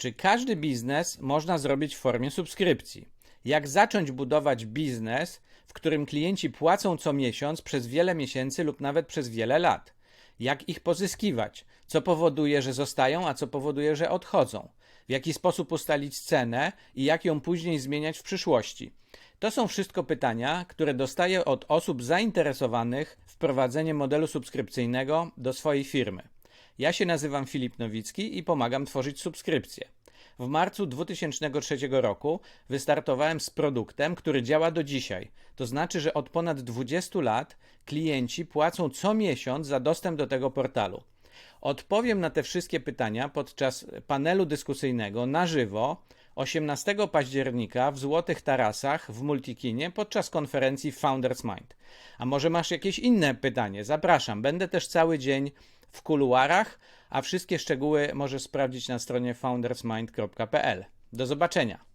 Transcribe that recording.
Czy każdy biznes można zrobić w formie subskrypcji? Jak zacząć budować biznes, w którym klienci płacą co miesiąc przez wiele miesięcy lub nawet przez wiele lat? Jak ich pozyskiwać? Co powoduje, że zostają, a co powoduje, że odchodzą? W jaki sposób ustalić cenę i jak ją później zmieniać w przyszłości? To są wszystko pytania, które dostaję od osób zainteresowanych wprowadzeniem modelu subskrypcyjnego do swojej firmy. Ja się nazywam Filip Nowicki i pomagam tworzyć subskrypcje. W marcu 2003 roku wystartowałem z produktem, który działa do dzisiaj. To znaczy, że od ponad 20 lat klienci płacą co miesiąc za dostęp do tego portalu. Odpowiem na te wszystkie pytania podczas panelu dyskusyjnego na żywo 18 października w Złotych Tarasach w Multikinie podczas konferencji Founders Mind. A może masz jakieś inne pytanie? Zapraszam. Będę też cały dzień w kuluarach, a wszystkie szczegóły możesz sprawdzić na stronie foundersmind.pl. Do zobaczenia.